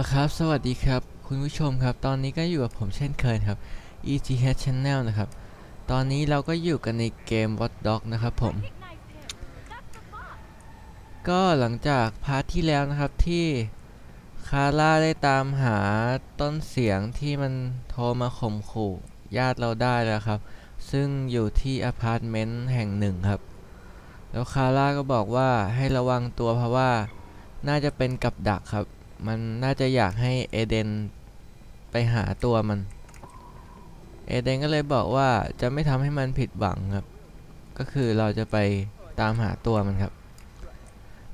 ละครับ สวัสดีครับ คุณผู้ชมครับ ตอนนี้ก็อยู่กับผมเช่นเคยครับ ETH Channel นะครับ ตอนนี้เราก็อยู่กันในเกม Watch Dog นะครับผม ก็หลังจากพาร์ทที่แล้วนะครับที่คาร่าได้ตามหาต้นเสียงที่มันโทรมาข่มขู่ญาติเราได้แล้วครับ ซึ่งอยู่ที่อพาร์ตเมนต์แห่งหนึ่งครับ แล้วคาร่าก็บอกว่าให้ระวังตัวเพราะว่าน่าจะเป็นกับดักครับ มันน่าจะอยากให้เอเดนไปหาตัวมัน เอเดนก็เลยบอกว่าจะไม่ทำให้มันผิดหวังครับ ก็คือเราจะไปตามหาตัวมันครับ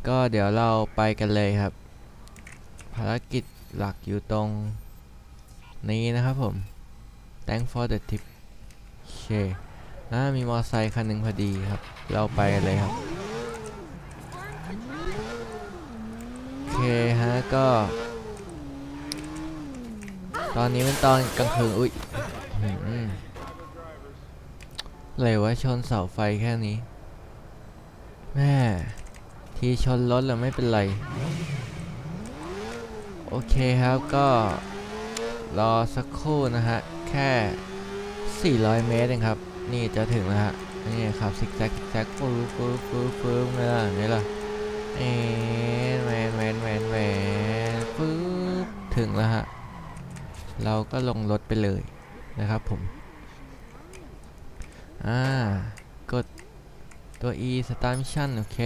ก็เดี๋ยวเราไปกันเลยครับ ภารกิจหลักอยู่ตรงนี้นะครับผม thank for the tip โอเคอ่ามีมอไซค์คันหนึ่งพอดีครับ เราไปกันเลยครับ โอเค ก็ ตอนนี้เป็นตอนกลางคืนอุ้ยหืมอะไรวะชนเสาไฟแค่นี้ แม่ ทีชนรถแล้วไม่เป็นไร โอเคครับก็ รอสักครู่นะฮะ แค่ 400 เมตรเองครับ นี่จะถึงแล้วฮะ นี่ครับซิกแซกซิกแซกฟูฟูฟูฟูไงล่ะไงล่ะ เอ็นแมนแมนแมนแมนปึ๊บถึงแล้วฮะ เราก็ลงรถไปเลยนะครับผม อ่า กดตัว E Start Mission โอเค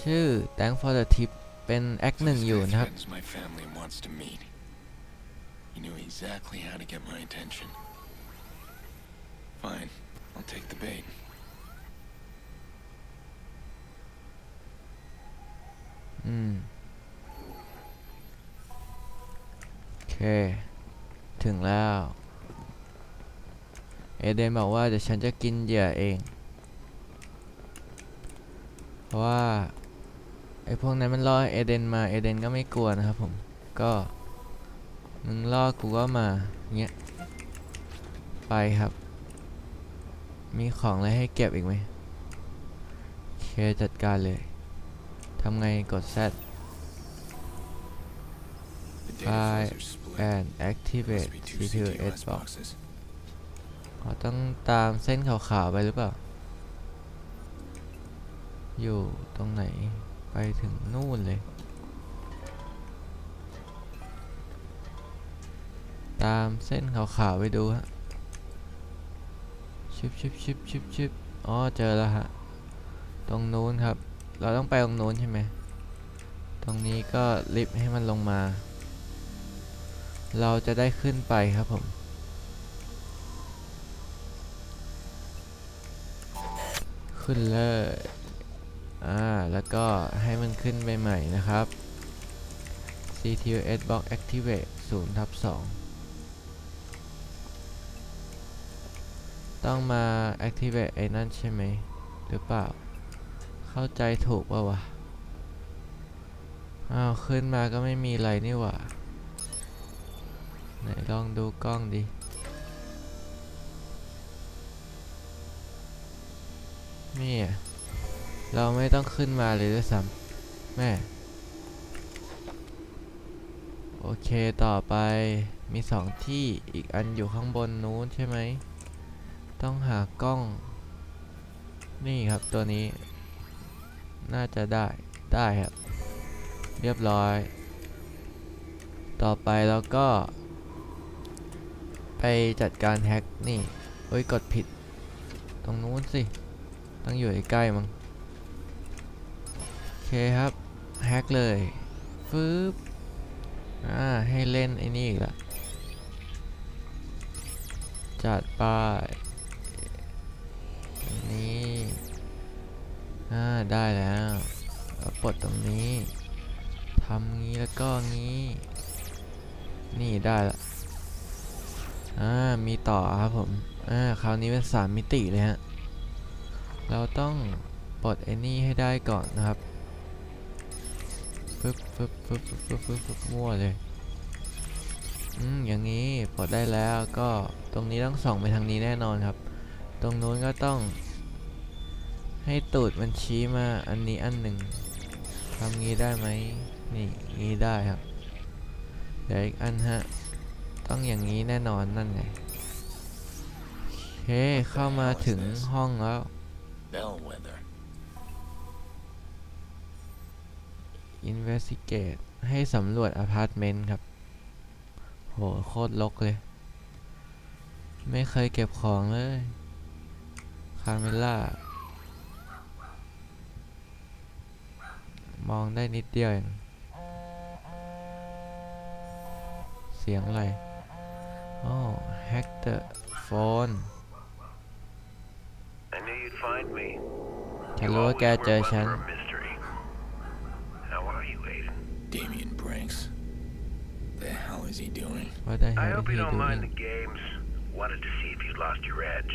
ชื่อ Thank for the tip เป็น Act หนึ่งอยู่นะครับ He knew exactly how to get my attention. Fine, I'll take the bait. อืมโอเค ถึงแล้ว เอเดนบอกว่าเดี๋ยวฉันจะกินเหยื่อเอง เพราะว่าไอ้พวกนั้นมันล่อเอเดนมาเอเดนก็ไม่กลัวนะครับผม ก็มึงล่อกูก็มาเงี้ยไปครับ มีของอะไรให้เก็บอีกไหมเคจัดการเลย ทำไงกด Z The data Five flows are split. and Must activate be two CPU CTOS S box boxes. เขาต้องตามเส้นขาวๆไปหรือเปล่า อยู่ตรงไหน ไปถึงนู่นเลย ตามเส้นขาวๆไปดูฮะ ชิบชิบชิบชิบชิบอ๋อ เจอแล้วฮะ ตรงนู้นครับ เราต้องไปตรงนู้นใช่ไหม ตรงนี้ก็ลิฟต์ให้มันลงมา เราจะได้ขึ้นไปครับผม ขึ้นเลย อ่า แล้วก็ให้มันขึ้นไปใหม่นะครับ CTOS box activate 0ทับ2ต้องมา activate ไอ้นั่นใช่ไหม หรือเปล่า เข้าใจถูกป่าวะ อ้าว ขึ้นมาก็ไม่มีอะไรนี่หว่า ไหนลองดูกล้องดินี่เราไม่ต้องขึ้นมาเลยด้วยซ้ำแม่ โอเคต่อไปมีสองที่อีกอันอยู่ข้างบนนู้นใช่ไหม ต้องหากล้อง นี่ครับตัวนี้ น่าจะได้ได้ครับ เรียบร้อย ต่อไปเราก็ ไปจัดการแฮ็กนี่เฮ้ยกดผิด ตรงนู้นสิ ต้องอยู่ใกล้ๆมั้งโอเคครับแฮ็กเลยฟึบอ่าให้เล่นไอ้นี่อีกละจัดไป อ่าได้แล้วปลดตรงนี้ทำงี้แล้วก็งี้ นี่ได้ละอ่ามีต่อครับผมอ่าคราวนี้เป็นสามมิติเลยฮะเราต้องปลดไอ้นี่ให้ได้ก่อนนะครับฟึ๊บฟึ๊บฟึ๊บฟึ๊บฟึ๊บฟึบฟึบมั่วเลยอืมอย่างนี้ปลดได้แล้วก็ตรงนี้ต้องส่องไปทางนี้แน่นอนครับ ตรงนู้นก็ต้อง ให้ตูดมันชี้มาอันนี้อันหนึ่งทำงี้ได้ไหมนี่งี้ได้ครับ เดี๋ยวอีกอันฮะ ต้องอย่างนี้แน่นอนนั่นไงโอเคเข้ามาถึงห้องแล้ว Bellwether. Investigate ให้สำรวจอพาร์ตเมนต์ครับ โห โคตรรกเลย ไม่เคยเก็บของเลย คาเมล่า มองได้นิดเดียวเองเสียงอะไรอ๋อ hack the phone I knew you'd find me. ฉัน You รู้ว่า always แก were เจอ one ฉัน for a mystery. How are you, Aiden? Damien Branks. The hell is he doing? What the I hell hope is you he don't mind doing the games. Wanted to see if you'd lost your edge.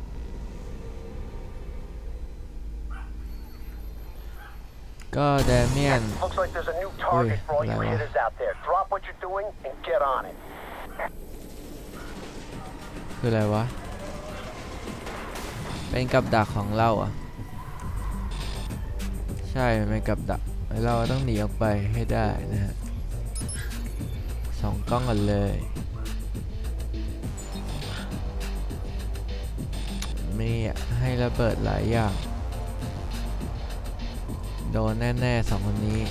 ก็เดเมียน Looks like there's a new target Ui, for all you là- hitters out there. Drop what you're doing and get on it. คืออะไรวะ เป็นกับดักของเราอะ ใช่มันเป็นกับดักแล้วเราต้องหนีออกไปให้ได้นะฮะสองกล้องกันเลย มีให้ระเบิดหลายอย่าง โดนแน่ๆสองคนนี้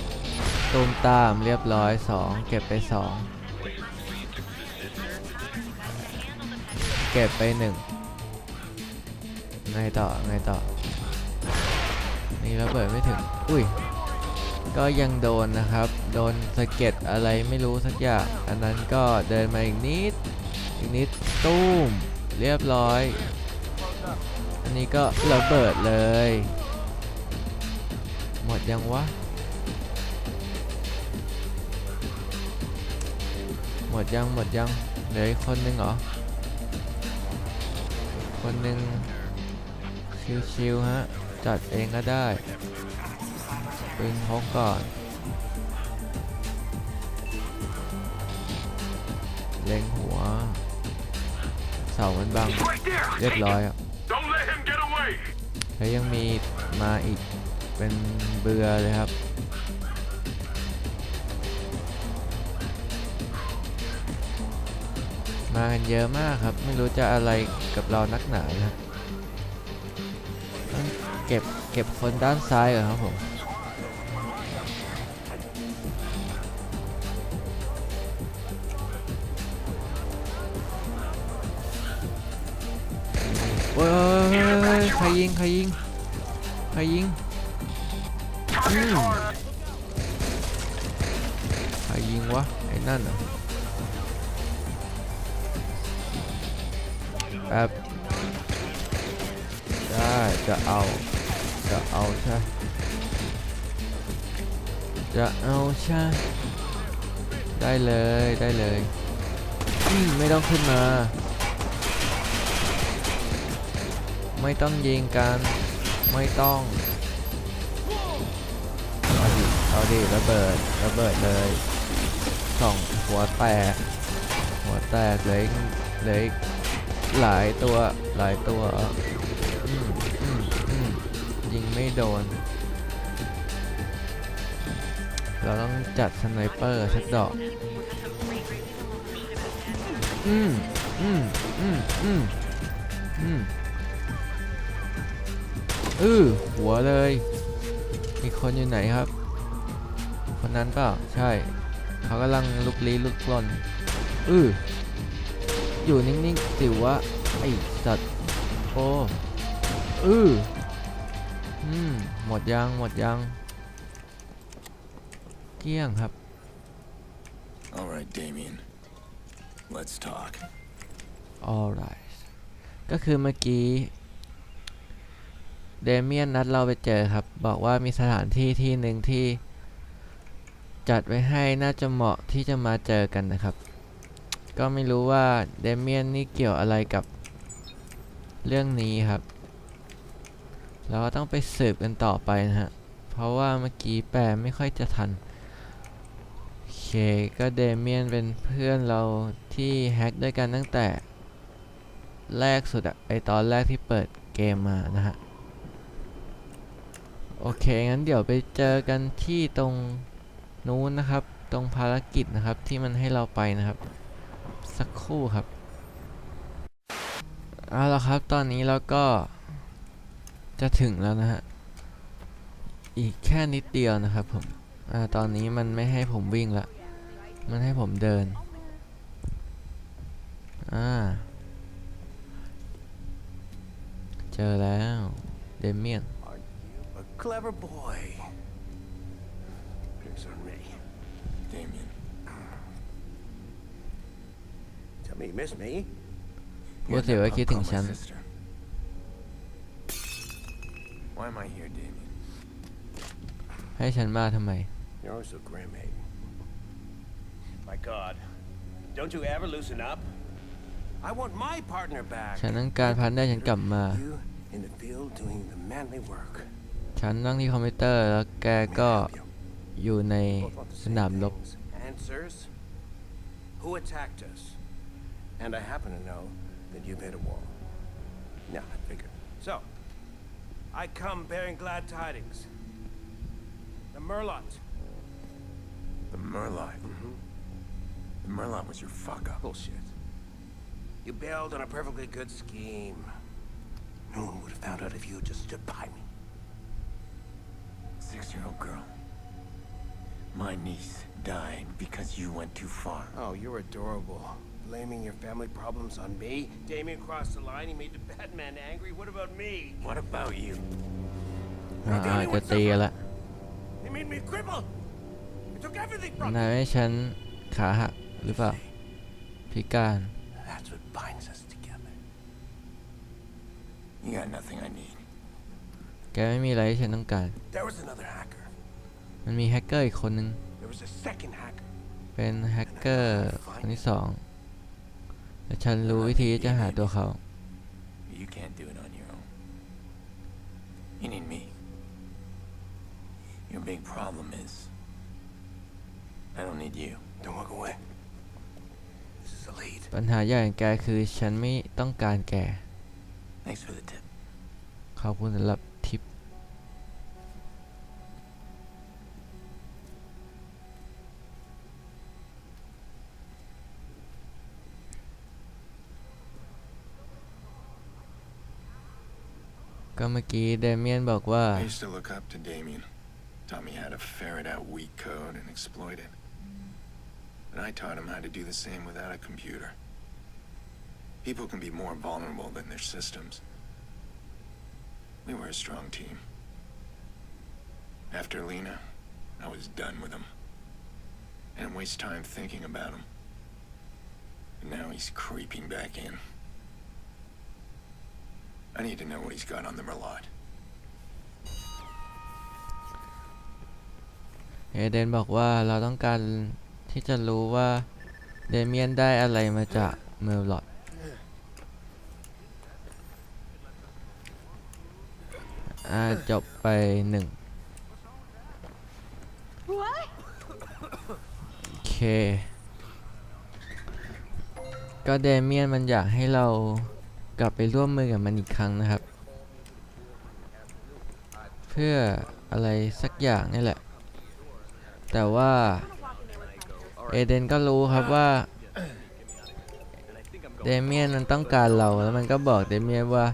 ตูมตามเรียบร้อยสองเก็บไปสองเก็บไปหนึ่งไงต่อไงต่อ นี่ระเบิดไม่ถึง อุ้ย ก็ยังโดนนะครับ โดนสะเก็ดอะไรไม่รู้สักอย่าง อันนั้นก็เดินมาอีกนิด อีกนิดตุ้ม เรียบร้อย อันนี้ก็ระเบิดเลย ดยังวะ หมดยังหมดยัง เหลืออีกคนนึงเหรอ คนหนึ่งชิวๆฮะ จัดเองก็ได้ปืนพกก่อน เล็งหัว เสามันบัง เรียบร้อยอะ Don't let him get away! แล้วยังมีมาอีก เป็นเบือเลยครับ มากันเยอะมากครับ ไม่รู้จะอะไรกับเรานักหนานะเก็บเก็บคนด้านซ้ายก่อนครับผมโอ้ยเฮ้ยใครยิง ใครยิง ใครยิง ใครยิงวะ ไอ้นั่นเหรอแป๊บได้จะเอา จะเอาใช่จะเอาใช่ได้เลยได้เลยอืมไม่ต้องขึ้นมา ไม่ต้องยิงกัน ไม่ต้อง เอาดิระเบิดระเบิดเลยสองหัวแตกหัวแตกเหลยเหลยหลายตัวหลายตัวยิงไม่โดน เราต้องจัดสไนเปอร์สักดอกอืมอืมอืมอืมอืมอือหัวเลย มีคนอยู่ไหนครับ คนนั้นเปล่าใช่ เขากำลังลุกลี้ลุกลนอืออยู่นิ่งๆสิวะไอสัตว์โอ้อืออืมหมดยังหมดยังเกลี้ยงครับ All right, Damien. Let's talk. alright ก็คือเมื่อกี้เดเมียนนัดเราไปเจอครับ บอกว่ามีสถานที่ที่หนึ่งที่ จัดไว้ให้น่าจะเหมาะที่จะมาเจอกันนะครับ ก็ไม่รู้ว่าเดเมียนนี่เกี่ยวอะไรกับเรื่องนี้ครับ เราก็ต้องไปสืบกันต่อไปนะฮะ เพราะว่าเมื่อกี้แปลไม่ค่อยจะทัน โอเค ก็เดเมียนเป็นเพื่อนเราที่แฮ็กด้วยกันตั้งแต่แรกสุดอะไอตอนแรกที่เปิดเกมมานะฮะ โอเค งั้นเดี๋ยวไปเจอกันที่ตรง นู้นนะครับ ตรงภารกิจนะครับที่มันให้เราไปนะครับ สักครู่ครับเอาละครับตอนนี้เราก็จะถึงแล้วนะฮะอีกแค่นิดเดียวนะครับผมอ่าตอนนี้มันไม่ให้ผมวิ่งละมันให้ผมเดินอ่าเจอแล้วเดเมียน clever boy. Here's on me. Damien. Tell me you miss me. พูดสิว่าคิดถึงฉัน sister. Why am I here, Damien? ให้ฉันมาทำไม You're so grim, mate. My God. Don't you ever loosen up? I want my partner back. ฉันต้องการพันได้ฉันกลับมา You in the field doing the manly work. ฉันนั่งที่คอมพิวเตอร์แล้วแกก็ May I help you? อยู่ใน Both want the ส same นามรบ things. Answers? Who attacked us? And I happen to know that you've hit a wall. Yeah, I figured. So, I come bearing glad tidings. The Merlot. The Murloc. Mm-hmm. The Murloc was your fuck up. Bullshit. You bailed on a perfectly good scheme. No one would have found out if you had just stood by me. My niece died because you went too far. Oh, you're adorable. Blaming your family problems on me? Damien crossed the line, he made the Batman angry. What about me? What about you? อ่าอาจจะตีกันละ They made me a cripple! They took everything from นาย me! ให้ฉันขาหักหรือเปล่า พิการ That's what binds us together. You got nothing I need. แกไม่มีอะไรที่ฉันต้องการ There was another hacker. มันมีแฮกเกอร์อีกคนนึง There was a second hacker. เป็นแฮกเกอร์คนที่สองแต่ฉันรู้วิธีที่จะหาตัวเขา But you can't do it on your own. You need me. Your big problem is I don't need you. Don't walk away. This is a lead. ปัญหาใหญ่ของแกคือฉันไม่ต้องการแก Thanks for the tip. ขอบคุณสำหรับ ก็เมื่อกี้เดเมียนบอกว่า I used to look up to Damien. Taught me how to ferret out weak code and exploit it. And I taught him how to do the same without a computer. People can be more vulnerable than their systems. We were a strong team. After Lena, I was done with him. I didn't waste time thinking about him. And now he's creeping back in. I need to know what he's got on the Merlot. เอเดนบอกว่าเราต้องการที่จะรู้ว่าเดเมียนได้อะไรมาจากเมอร์ลอดอ่าจบไปหนึ่งโอเค ก็เดเมียนมันอยากให้เรา กลับไปร่วมมือกับมันอีกครั้งนะครับ เพื่ออะไรสักอย่างนี่แหละ แต่ว่าเอเดนก็รู้ครับว่าเดเมียนมันต้องการเราแล้วมันก็บอกเดเมียนว่า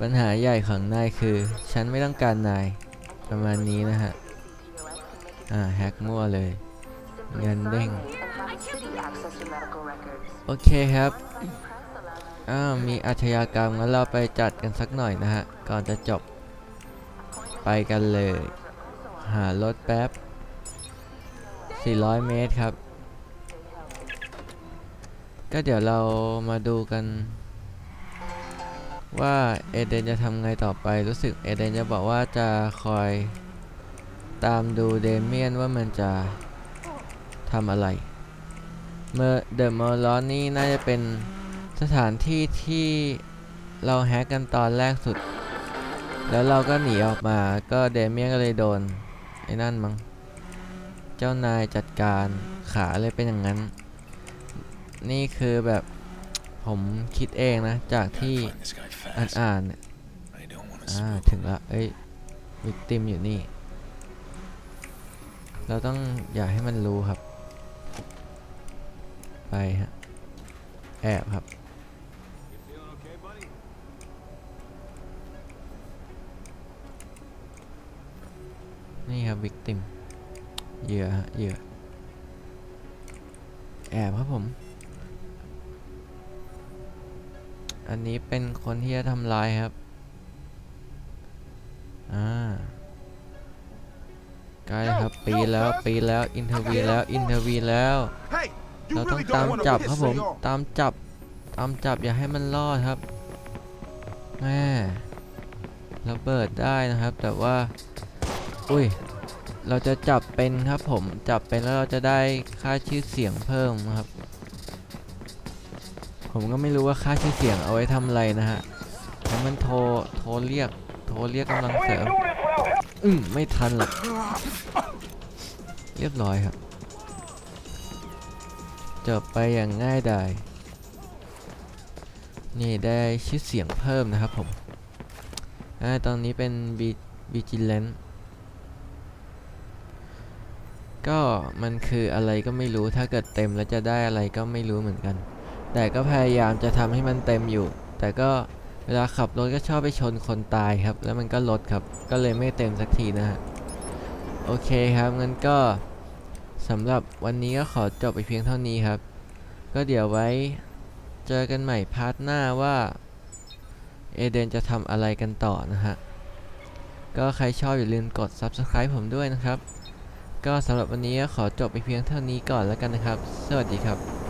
ปัญหาใหญ่ของนายคือ ฉันไม่ต้องการนายประมาณนี้นะฮะ อ่าแฮกมั่วเลย เงินเด้ง โอเคครับ อ้าวมีอาชญากรรมงั้นเราไปจัดกันสักหน่อยนะฮะ ก่อนจะจบ ไปกันเลย หารถแป๊บ 400 เมตรครับ ก็เดี๋ยวเรามาดูกันว่าเอเดนจะทำไงต่อไปรู้สึกเอเดนจะบอกว่าจะคอยตามดูเดเมียนว่ามันจะทำอะไร เมื่อเดอะมอลลอนนี่น่าจะเป็น สถานที่ที่เราแฮกกันตอนแรกสุด แล้วเราก็หนีออกมาก็เดเมียนก็เลยโดน ไอ้นั่นมั้งเจ้านายจัดการขาเลยเป็นอย่างนั้น นี่คือแบบผมคิดเองนะ จากที่อ่านอ่านๆอ่าถึงละเอ้ยวิกติมอยู่นี่ เราต้องอย่าให้มันรู้ครับ ไปฮะ แอบครับ นี่ครับวิกติมเหยื่อฮะเหยื่อแอบครับผม อันนี้เป็นคนที่จะทำลายครับ อ่าใกล้แล้วครับ ปีนแล้วปีนแล้ว อินเทอร์วีแล้ว อินเทอร์วีแล้ว Hey, you เราต้อง really ตาม don't want จับ to ครับ piss ผม me off. ตามจับ ตามจับอย่าให้มันรอดครับแม่ระเบิดได้นะครับ แต่ว่า อุ้ย เราจะจับเป็นครับผม จับเป็นแล้วเราจะได้ค่าชื่อเสียงเพิ่มครับ ผมก็ไม่รู้ว่าค่าชื่อเสียงเอาไว้ทำอะไรนะฮะแล้วมันโทร โทรเรียก โทรเรียกกำลังเสริมอืมไม่ทันหรอก เรียบร้อยครับจบไปอย่างง่ายดาย นี่ได้ชื่อเสียงเพิ่มนะครับผม อ่า ตอนนี้เป็นบีบีจิเลน ก็มันคืออะไรก็ไม่รู้ถ้าเกิดเต็มแล้วจะได้อะไรก็ไม่รู้เหมือนกัน แต่ก็พยายามจะทำให้มันเต็มอยู่ แต่ก็เวลาขับรถก็ชอบไปชนคนตายครับ แล้วมันก็ลดครับ ก็เลยไม่เต็มสักทีนะฮะ โอเคครับงั้นก็สำหรับวันนี้ก็ขอจบไปเพียงเท่านี้ครับ ก็เดี๋ยวไว้เจอกันใหม่พาร์ทหน้าว่าเอเดนจะทำอะไรกันต่อนะฮะ ก็ใครชอบอย่าลืมกด Subscribe ผมด้วยนะครับ ก็สำหรับวันนี้ก็ขอจบไปเพียงเท่านี้ก่อนแล้วกันนะครับ สวัสดีครับ